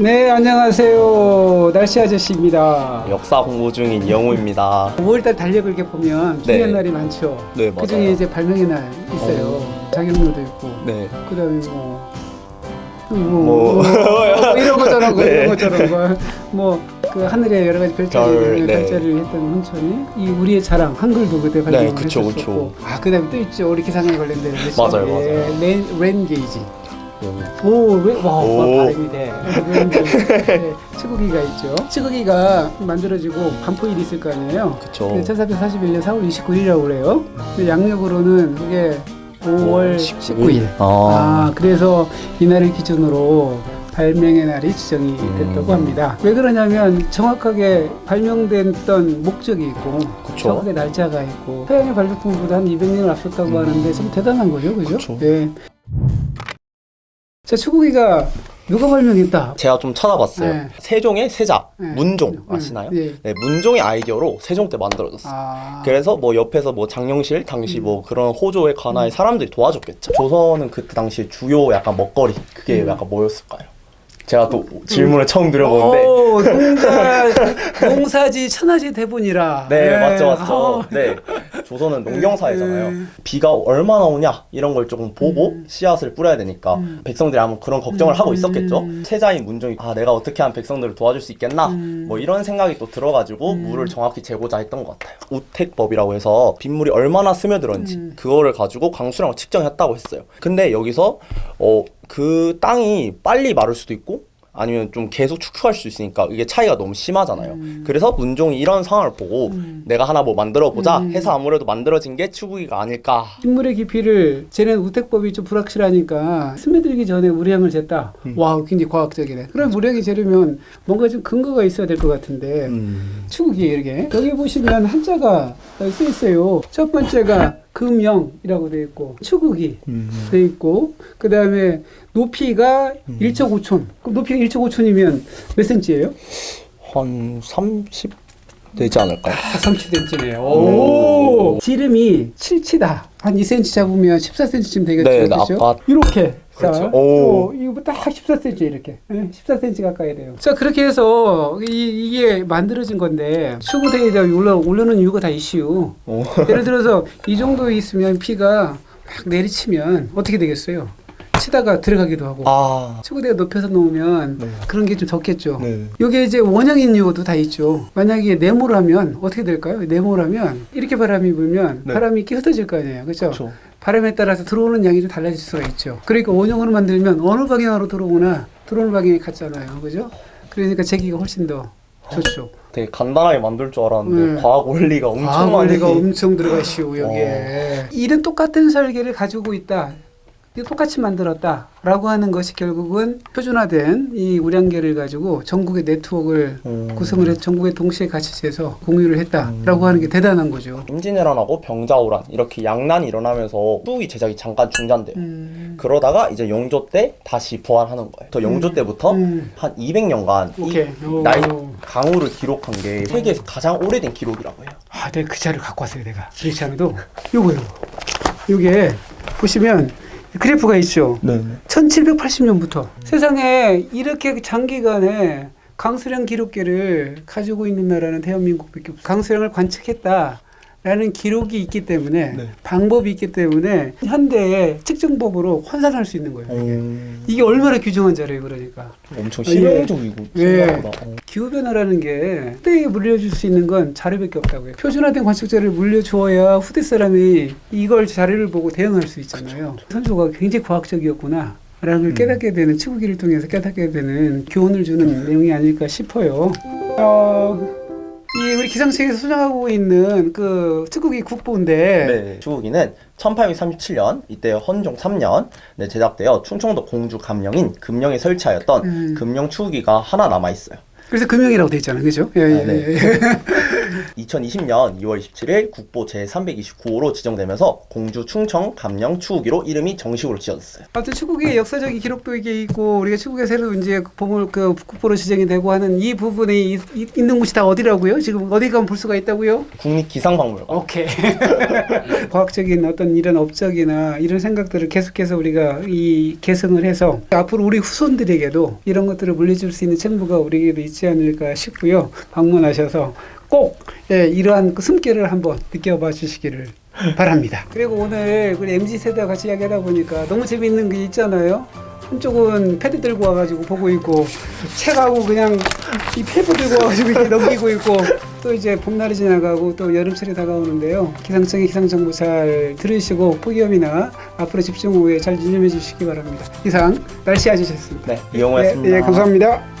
네, 안녕하세요. 날씨 아저씨입니다. 역사 공부 중인 영우입니다. 5월달 달력을 이렇게 보면 네. 중요한 날이 많죠. 네, 그 중에 맞아요. 이제 발명의 날 있어요. 자격로도 있고, 네. 그 다음에 뭐, 뭐, 뭐. 뭐, 뭐 이런 거처럼, 뭐 네. 이런 거처럼, 뭐, 그 하늘에 여러 가지 별자리, 별, 네. 발자를 했던 혼천이 이 우리의 자랑 한글도 그때 발명을 네, 그쵸, 했었고, 그쵸. 아 그다음에 또 있죠 우리 기상에 관련된? 맞아요, 예, 렌, 렌 게이지. 오. 오, 왜, 와, 와, 오. 돼. 네, 치구기가 있죠. 치구기가 만들어지고 반포일이 있을 거 아니에요. 그쵸. 네, 1441년 4월 29일이라고 그래요. 근데 양력으로는 이게 5월 19일. 아. 아, 그래서 이날을 기준으로 발명의 날이 지정이 음. 됐다고 합니다. 왜 그러냐면 정확하게 발명됐던 목적이 있고 그쵸. 정확하게 날짜가 있고 서양의 발명품보다 한 200년을 앞섰다고 음. 하는데 참 대단한 거죠, 그죠? 그쵸. 네. 자, 추구기가 누가 발명했다? 제가 좀 찾아봤어요. 네. 세종의 세자, 네. 문종 네. 아시나요? 네. 네, 문종의 아이디어로 세종 때 만들어졌어요. 아. 그래서 뭐 옆에서 뭐 장영실 당시 음. 뭐 그런 호조의 관아의 사람들이 도와줬겠죠. 조선은 그때 당시 주요 약간 먹거리 그게 음. 약간 뭐였을까요? 제가 또 질문을 처음 드려보는데 오, 농사, 농사지 천하지 대본이라. 네, 맞죠, 어. 맞죠. 네, 조선은 농경사회잖아요. 네. 비가 얼마나 오냐 이런 걸 조금 보고 음. 씨앗을 뿌려야 되니까 음. 백성들이 아마 그런 걱정을 하고 음. 있었겠죠. 세자인 문종이 아 내가 어떻게 하면 백성들을 도와줄 수 있겠나 음. 뭐 이런 생각이 또 들어가지고 음. 물을 정확히 재고자 했던 것 같아요. 우택법이라고 해서 빗물이 얼마나 스며들었는지 음. 그거를 가지고 강수량을 측정했다고 했어요. 근데 여기서 어 그 땅이 빨리 마를 수도 있고 아니면 좀 계속 축축할 수 있으니까 이게 차이가 너무 심하잖아요. 음. 그래서 문종이 이런 상황을 보고 음. 내가 하나 뭐 만들어 보자 음. 해서 아무래도 만들어진 게 추구기가 아닐까. 빗물의 깊이를 쟤는 우택법이 좀 불확실하니까 스며들기 전에 우량을 쟀다. 음. 와, 굉장히 과학적이네. 그럼 우량이 재려면 뭔가 좀 근거가 있어야 될 것 같은데. 음. 추구기 이렇게 여기 보시면 한자가 쓰여 있어요. 첫 번째가 금영이라고 되어 있고 추구기 되어 있고 그 다음에 높이가 음. 1.5촌. 그럼 높이가 1.5촌이면 몇 센치예요? 한 30 되지 않을까요? 아, 30cm네요. 오. 지름이 7치다. 한 2cm 잡으면 14cm쯤 되겠죠. 네, 그렇죠? 아까- 이렇게. 자, 그렇죠. 오. 어, 이거 딱 14cm 이렇게. 네, 14cm 가까이 돼요. 자, 그렇게 해서 이, 이게 만들어진 건데 수구대에다 올라 올려놓은 이유가 다 이슈. 오. 예를 들어서 이 정도 있으면 피가 막 내리치면 어떻게 되겠어요? 치다가 들어가기도 하고. 아. 수구대가 높여서 놓으면 네. 그런 게 좀 적겠죠. 네. 요게 이제 원형인 이유도 다 있죠. 만약에 네모를 하면 어떻게 될까요? 네모를 하면 이렇게 바람이 불면 네. 바람이 이렇게 흩어질 거 아니에요. 그렇죠? 그렇죠. 바람에 따라서 들어오는 양이 좀 달라질 수가 있죠. 그러니까 원형으로 만들면 어느 방향으로 들어오나 들어오는 방향이 같잖아요. 그죠? 그러니까 제기가 훨씬 더 좋죠. 되게 간단하게 만들 줄 알았는데 네. 과학 원리가 엄청 과학 많이 원리가 엄청 들어가시오 여기에. 어. 이런 똑같은 설계를 가지고 있다. 이 똑같이 만들었다라고 하는 것이 결국은 표준화된 이 우량계를 가지고 전국의 네트워크를 음. 구성을 해서 전국에 동시에 같이 재서 공유를 했다라고 음. 하는 게 대단한 거죠. 임진왜란하고 병자호란 이렇게 양난이 일어나면서 수기 제작이 잠깐 중단돼요. 음. 그러다가 이제 영조 때 다시 부활하는 거예요. 저 영조 때부터 음. 한 200년간 오케이. 이 오. 나이 강우를 기록한 게 세계에서 가장 오래된 기록이라고 해요. 아, 내가 그 자료를 갖고 왔어요, 내가. 그렇지 않아도 요거 요거. 요게 보시면 그래프가 있죠. 네. 1780년부터 세상에 이렇게 장기간에 강수량 기록계를 가지고 있는 나라는 대한민국밖에 없어요. 강수량을 관측했다 라는 기록이 있기 때문에 네. 방법이 있기 때문에 현대의 측정법으로 환산할 수 있는 거예요. 이게. 음, 이게 얼마나 규정한 자료예요, 그러니까. 엄청 예. 실용적이고 예. 생각보다. 어. 기후 변화라는 게 후대에 물려줄 수 있는 건 자료밖에 없다고요. 표준화된 관측자를 물려주어야 후대 사람이 이걸 자료를 보고 대응할 수 있잖아요. 선조가 굉장히 과학적이었구나. 라는 걸 음. 깨닫게 되는 치구기를 통해서 깨닫게 되는 교훈을 주는 내용이 아닐까 싶어요. 어, 이 우리 기상청에서 수정하고 있는 그 치구기 국보인데 네. 추구기는 1837년 이때 헌종 3년 네, 제작되어 충청도 공주 감령인 금령에 설치하였던 음. 금령 추구기가 하나 남아 있어요. 그래서 금형이라고 돼 있잖아요, 그죠? 예, 예, 아, 네. 예. 2020년 2월 27일 국보 제329호로 지정되면서 공주 충청 감령 추구기로 이름이 정식으로 지어졌어요. 아무튼 축구의 역사적인 기록도 이게 있고 우리가 축구에 새로 이제 보물 그 국보로 지정이 되고 하는 이 부분이 이- 이- 있는 곳이 다 어디라고요? 지금 어디 가면 볼 수가 있다고요? 국립기상박물관. 오케이. 과학적인 어떤 이런 업적이나 이런 생각들을 계속해서 우리가 이 계승을 해서 앞으로 우리 후손들에게도 이런 것들을 물려줄 수 있는 책무가 우리에게도 있지 않을까 싶고요. 방문하셔서 꼭 예, 이러한 그 숨결을 한번 느껴봐 주시기를 바랍니다. 그리고 오늘 우리 MZ 세대와 같이 이야기하다 보니까 너무 재밌는 게 있잖아요. 한쪽은 패드 들고 와가지고 보고 있고 책하고 그냥 이 페이퍼 들고 와가지고 이렇게 넘기고 있고 또 이제 봄날이 지나가고 또 여름철이 다가오는데요. 기상청의 기상 정보 잘 들으시고 폭염이나 앞으로 집중 호우에 잘 유념해 주시기 바랍니다. 이상 날씨 아저씨였습니다. 네, 이영호였습니다. 예, 예, 감사합니다.